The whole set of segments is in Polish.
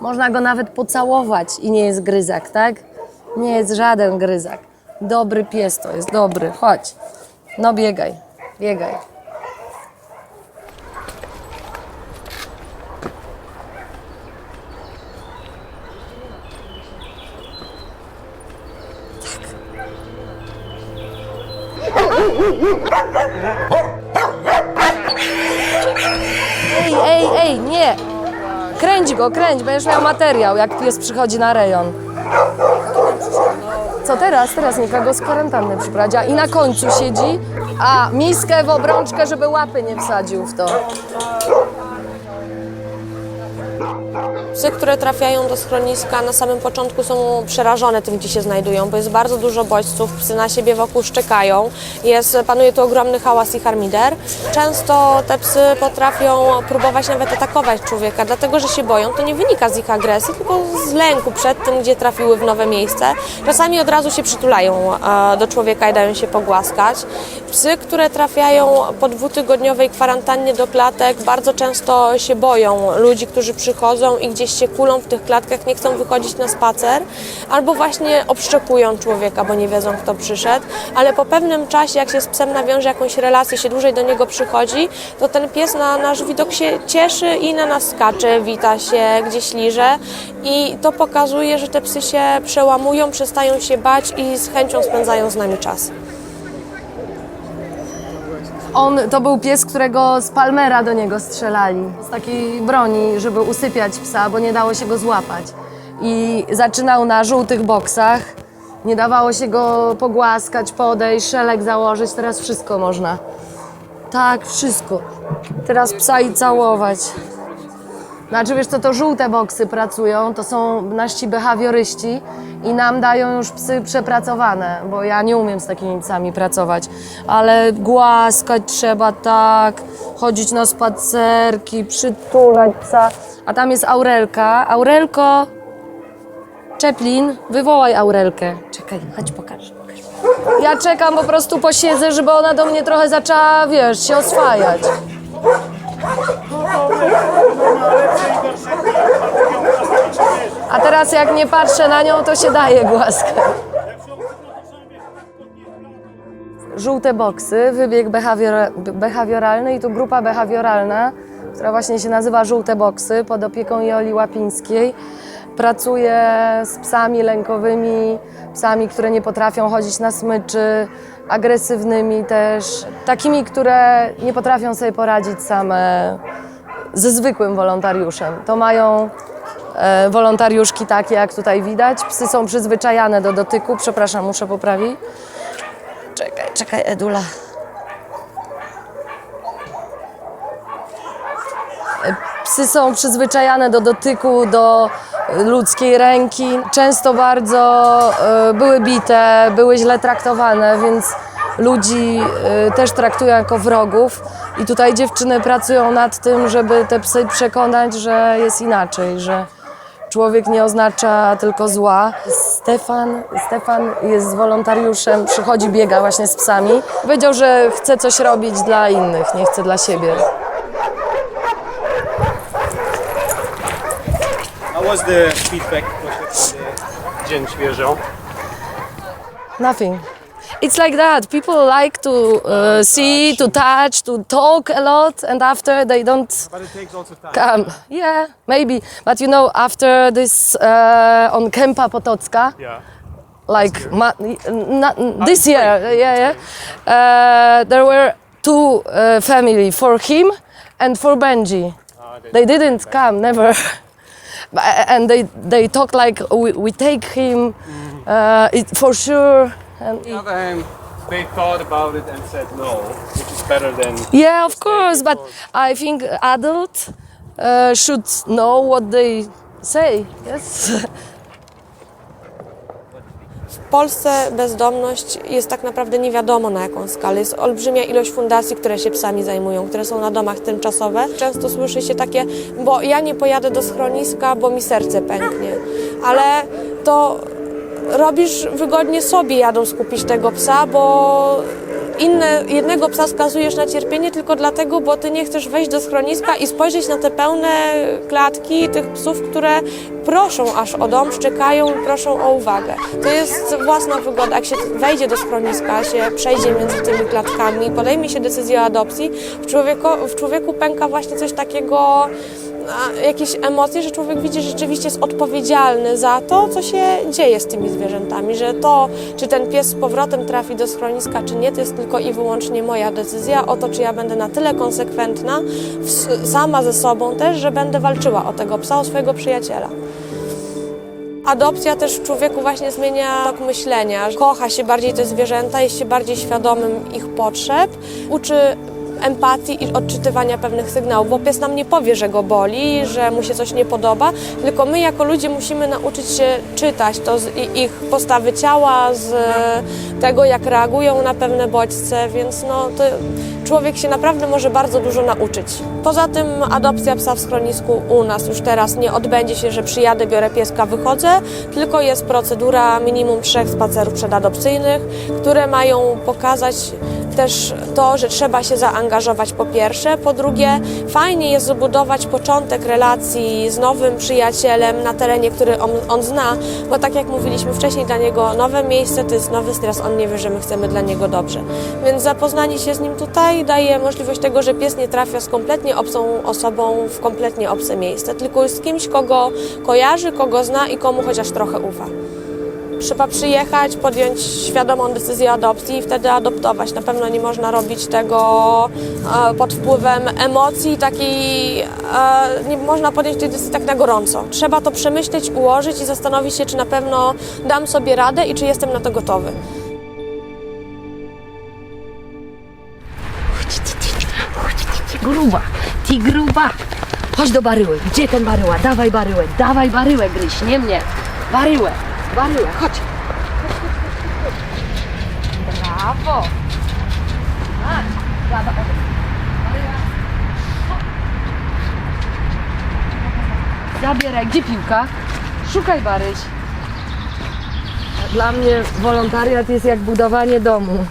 Można go nawet pocałować i nie jest gryzak, tak? Nie jest żaden gryzak. Dobry pies to jest, dobry. Chodź. No biegaj, biegaj. Ej, ej, ej, nie! Kręć go, kręć, będziesz miał materiał, jak pies przychodzi na rejon. Co teraz? Teraz nikogo z kwarantanny przyprowadzi. I na końcu siedzi, a miskę w obrączkę, żeby łapy nie wsadził w to. Psy, które trafiają do schroniska na samym początku są przerażone tym, gdzie się znajdują, bo jest bardzo dużo bodźców, psy na siebie wokół szczekają, jest, panuje tu ogromny hałas i harmider. Często te psy potrafią próbować nawet atakować człowieka, dlatego że się boją. To nie wynika z ich agresji, tylko z lęku przed tym, gdzie trafiły w nowe miejsce. Czasami od razu się przytulają do człowieka i dają się pogłaskać. Psy, które trafiają po dwutygodniowej kwarantannie do klatek, bardzo często się boją ludzi, którzy przychodzą i gdzieś się kulą w tych klatkach, nie chcą wychodzić na spacer, albo właśnie obszczekują człowieka, bo nie wiedzą, kto przyszedł. Ale po pewnym czasie, jak się z psem nawiąże jakąś relację, się dłużej do niego przychodzi, to ten pies na nasz widok się cieszy i na nas skacze, wita się, gdzieś liże. I to pokazuje, że te psy się przełamują, przestają się bać i z chęcią spędzają z nami czas. On to był pies, którego z Palmera do niego strzelali. Z takiej broni, żeby usypiać psa, bo nie dało się go złapać. I zaczynał na żółtych boksach. Nie dawało się go pogłaskać, podejść, szelek założyć. Teraz wszystko można. Tak, wszystko. Teraz psa i całować. Znaczy wiesz co, to żółte boksy pracują, to są nasi behawioryści i nam dają już psy przepracowane, bo ja nie umiem z takimi psami pracować, ale głaskać trzeba tak, chodzić na spacerki, przytulać psa, a tam jest Aurelka. Aurelko, Czeplin, wywołaj Aurelkę. Czekaj, chodź pokaż. Ja czekam, po prostu posiedzę, żeby ona do mnie trochę zaczęła, wiesz, się oswajać. A teraz jak nie patrzę na nią, to się daje głaskę. Żółte boksy, wybieg behawiora- behawioralny i tu grupa behawioralna, która właśnie się nazywa Żółte Boksy pod opieką Joli Łapińskiej. Pracuje z psami lękowymi, psami, które nie potrafią chodzić na smyczy, agresywnymi też, takimi, które nie potrafią sobie poradzić same ze zwykłym wolontariuszem. To mają wolontariuszki takie, jak tutaj widać. Psy są przyzwyczajane do dotyku. Przepraszam, muszę poprawić. Czekaj, czekaj, Edula. E, Psy są przyzwyczajane do dotyku, do e, ludzkiej ręki. Często bardzo e, były bite, były źle traktowane, więc ludzi e, też traktują jako wrogów. I tutaj dziewczyny pracują nad tym, żeby te psy przekonać, że jest inaczej, że człowiek nie oznacza tylko zła. Stefan, Stefan jest wolontariuszem, przychodzi, biega właśnie z psami. Powiedział, że chce coś robić dla innych, nie chce dla siebie. How was the feedback Dzień Świeżą? Nothing. It's like that. People like to uh, see, to touch, to talk a lot, and after they don't But it takes also time. come. Yeah, maybe. But you know, after this uh, on Kempa Potocka, Yeah. like ma- n- this year, yeah, yeah, uh, there were two uh, family for him and for Benji. They didn't come, never. And they they talk like we, we take him uh, it, for sure. The other hand, they thought about it and said no, which is better than yeah, of course. But I think adult uh, should know what they say. Yes. W Polsce bezdomność jest tak naprawdę nie wiadomo na jaką skalę. Jest olbrzymia ilość fundacji, które się psami zajmują, które są na domach tymczasowe. Często słyszy się takie, bo ja nie pojadę do schroniska, bo mi serce pęknie. Ale to robisz wygodnie sobie jadąc kupić tego psa, bo inne, jednego psa skazujesz na cierpienie tylko dlatego, bo ty nie chcesz wejść do schroniska i spojrzeć na te pełne klatki tych psów, które proszą aż o dom, szczekają i proszą o uwagę. To jest własna wygoda. Jak się wejdzie do schroniska, się przejdzie między tymi klatkami, podejmie się decyzję o adopcji, w człowieku, w człowieku pęka właśnie coś takiego jakieś emocje, że człowiek widzi, że rzeczywiście jest odpowiedzialny za to, co się dzieje z tymi zwierzętami, że to, czy ten pies z powrotem trafi do schroniska, czy nie, to jest tylko i wyłącznie moja decyzja o to, czy ja będę na tyle konsekwentna sama ze sobą też, że będę walczyła o tego psa, o swojego przyjaciela. Adopcja też w człowieku właśnie zmienia tok myślenia. Kocha się bardziej te zwierzęta, jest się bardziej świadomym ich potrzeb, uczy empatii i odczytywania pewnych sygnałów, bo pies nam nie powie, że go boli, że mu się coś nie podoba, tylko my jako ludzie musimy nauczyć się czytać to z ich postawy ciała, z tego jak reagują na pewne bodźce, więc no to człowiek się naprawdę może bardzo dużo nauczyć. Poza tym adopcja psa w schronisku u nas już teraz nie odbędzie się, że przyjadę, biorę pieska, wychodzę, tylko jest procedura minimum trzech spacerów przedadopcyjnych, które mają pokazać też to, że trzeba się zaangażować po pierwsze, po drugie fajnie jest zbudować początek relacji z nowym przyjacielem na terenie, który on, on zna, bo tak jak mówiliśmy wcześniej, dla niego nowe miejsce to jest nowy stres, on nie wie, że my chcemy dla niego dobrze. Więc zapoznanie się z nim tutaj daje możliwość tego, że pies nie trafia z kompletnie obcą osobą w kompletnie obce miejsce, tylko z kimś, kogo kojarzy, kogo zna i komu chociaż trochę ufa. Trzeba przyjechać, podjąć świadomą decyzję adopcji i wtedy adoptować. Na pewno nie można robić tego e, pod wpływem emocji, takiej, e, nie można podjąć tej decyzji tak na gorąco. Trzeba to przemyśleć, ułożyć i zastanowić się, czy na pewno dam sobie radę i czy jestem na to gotowy. Gruba, ty gruba. Chodź do baryły. Gdzie ten baryła? Dawaj baryłę, dawaj baryłę, gryź, nie mnie. Baryłę, baryłę, chodź. Brawo. Baryła. Zabieraj, gdzie piłka? Szukaj Baryś. Dla mnie wolontariat jest jak budowanie domu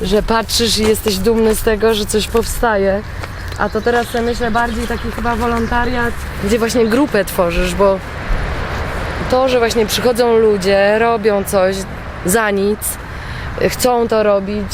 że patrzysz i jesteś dumny z tego, że coś powstaje. A to teraz sobie myślę bardziej taki chyba wolontariat, gdzie właśnie grupę tworzysz, bo to, że właśnie przychodzą ludzie, robią coś za nic, chcą to robić,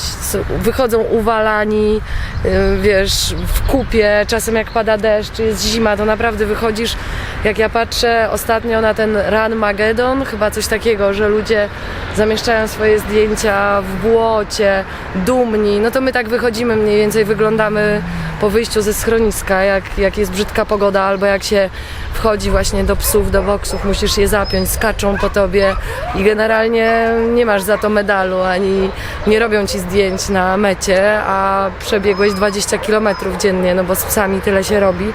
wychodzą uwalani, y, wiesz, w kupie, czasem jak pada deszcz, jest zima, to naprawdę wychodzisz, jak ja patrzę ostatnio na ten Run Magedon, chyba coś takiego, że ludzie zamieszczają swoje zdjęcia w błocie, dumni, no to my tak wychodzimy, mniej więcej wyglądamy po wyjściu ze schroniska, jak, jak jest brzydka pogoda, albo jak się wchodzi właśnie do psów, do boksów, musisz je zapiąć, skaczą po tobie i generalnie nie masz za to medalu, ani nie robią ci zdjęć na mecie, a przebiegłeś 20 km dziennie, no bo z psami tyle się robi.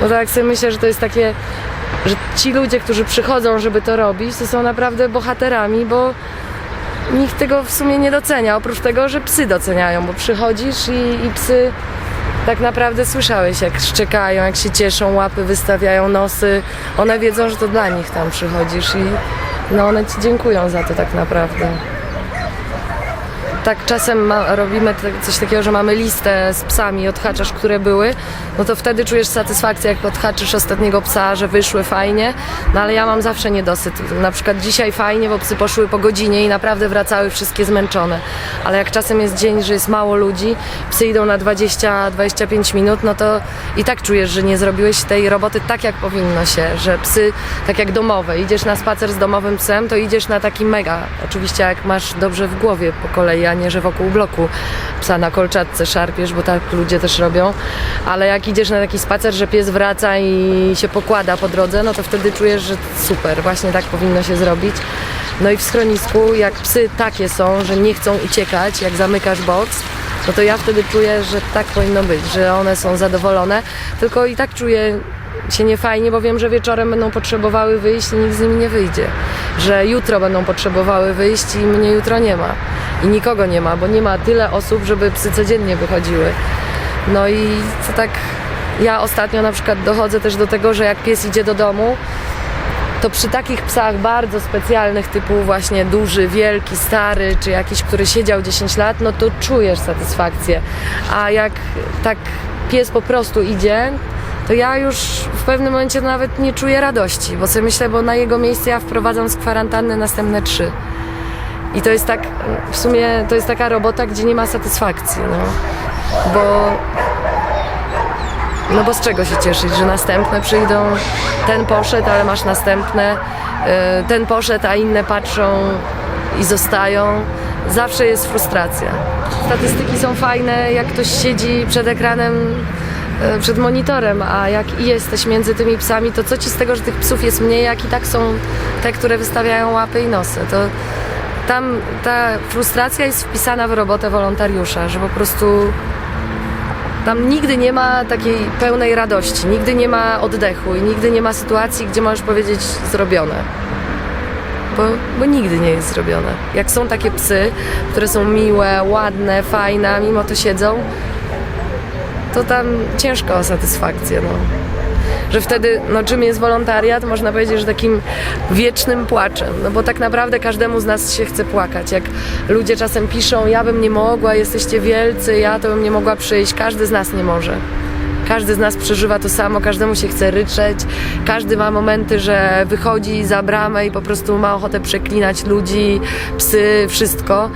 No to jak sobie myślę, że to jest takie, że ci ludzie, którzy przychodzą, żeby to robić, to są naprawdę bohaterami, bo nikt tego w sumie nie docenia, oprócz tego, że psy doceniają, bo przychodzisz i, i psy tak naprawdę słyszałeś, jak szczekają, jak się cieszą, łapy wystawiają, nosy. One wiedzą, że to dla nich tam przychodzisz i no one ci dziękują za to tak naprawdę. Tak czasem ma, robimy coś takiego, że mamy listę z psami, odhaczasz, które były, no to wtedy czujesz satysfakcję, jak odhaczysz ostatniego psa, że wyszły fajnie, no ale ja mam zawsze niedosyt. Na przykład dzisiaj fajnie, bo psy poszły po godzinie i naprawdę wracały wszystkie zmęczone, ale jak czasem jest dzień, że jest mało ludzi, psy idą na 20-25 minut, no to i tak czujesz, że nie zrobiłeś tej roboty tak, jak powinno się, że psy, tak jak domowe, idziesz na spacer z domowym psem, to idziesz na taki mega, oczywiście jak masz dobrze w głowie po kolei, a nie, że wokół bloku psa na kolczatce szarpiesz, bo tak ludzie też robią, ale jak idziesz na taki spacer, że pies wraca i się pokłada po drodze, no to wtedy czujesz, że super, właśnie tak powinno się zrobić. No i w schronisku, jak psy takie są, że nie chcą uciekać, jak zamykasz boks, no to ja wtedy czuję, że tak powinno być, że one są zadowolone, tylko i tak czuję się niefajnie, bo wiem, że wieczorem będą potrzebowały wyjść i nikt z nimi nie wyjdzie. Że jutro będą potrzebowały wyjść i mnie jutro nie ma. I nikogo nie ma, bo nie ma tyle osób, żeby psy codziennie wychodziły. No i to tak, ja ostatnio na przykład dochodzę też do tego, że jak pies idzie do domu, to przy takich psach bardzo specjalnych, typu właśnie duży, wielki, stary, czy jakiś, który siedział 10 lat, no to czujesz satysfakcję. A jak tak pies po prostu idzie, to ja już w pewnym momencie nawet nie czuję radości, bo sobie myślę, bo na jego miejsce ja wprowadzam z kwarantanny następne trzy. I to jest tak, w sumie to jest taka robota, gdzie nie ma satysfakcji, no. Bo no bo z czego się cieszyć, że następne przyjdą, ten poszedł, ale masz następne, y, ten poszedł, a inne patrzą i zostają. Zawsze jest frustracja. Statystyki są fajne, jak ktoś siedzi przed ekranem, przed monitorem, a jak i jesteś między tymi psami, to co ci z tego, że tych psów jest mniej, jak i tak są te, które wystawiają łapy i nosy. To tam ta frustracja jest wpisana w robotę wolontariusza, że po prostu tam nigdy nie ma takiej pełnej radości, nigdy nie ma oddechu i nigdy nie ma sytuacji, gdzie możesz powiedzieć zrobione. Bo, bo nigdy nie jest zrobione. Jak są takie psy, które są miłe, ładne, fajne, mimo to siedzą, to tam ciężko o satysfakcję. No. Że wtedy, no czym jest wolontariat? Można powiedzieć, że takim wiecznym płaczem. No bo tak naprawdę każdemu z nas się chce płakać. Jak ludzie czasem piszą, ja bym nie mogła, jesteście wielcy, ja to bym nie mogła przyjść. Każdy z nas nie może. Każdy z nas przeżywa to samo, każdemu się chce ryczeć, każdy ma momenty, że wychodzi za bramę i po prostu ma ochotę przeklinać ludzi, psy, wszystko.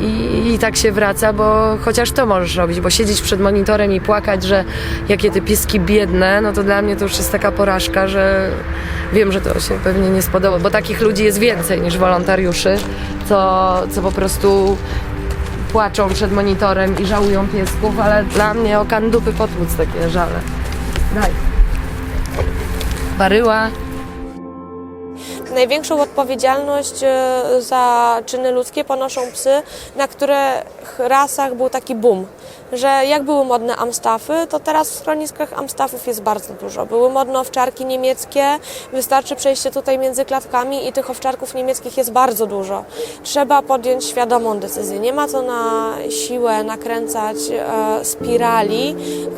I, I tak się wraca, bo chociaż to możesz robić, bo siedzieć przed monitorem i płakać, że jakie te pieski biedne, no to dla mnie to już jest taka porażka, że wiem, że to się pewnie nie spodoba, bo takich ludzi jest więcej niż wolontariuszy, co, co po prostu płaczą przed monitorem i żałują piesków, ale dla mnie o kandupy potłuc takie żale. Daj. Baryła. Największą odpowiedzialność e, za czyny ludzkie ponoszą psy, na których rasach był taki boom. Że jak były modne amstafy, to teraz w schroniskach amstafów jest bardzo dużo. Były modne owczarki niemieckie, wystarczy przejście tutaj między klatkami i tych owczarków niemieckich jest bardzo dużo. Trzeba podjąć świadomą decyzję. Nie ma co na siłę nakręcać e, spirali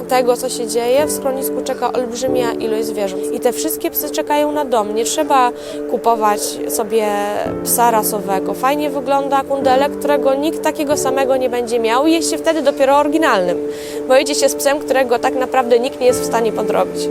tego, co się dzieje. W schronisku czeka olbrzymia ilość zwierząt. I te wszystkie psy czekają na dom. Nie trzeba kupować sobie psa rasowego. Fajnie wygląda kundelek, którego nikt takiego samego nie będzie miał i jest się wtedy dopiero oryginalnym. Bo idzie się z psem, którego tak naprawdę nikt nie jest w stanie podrobić.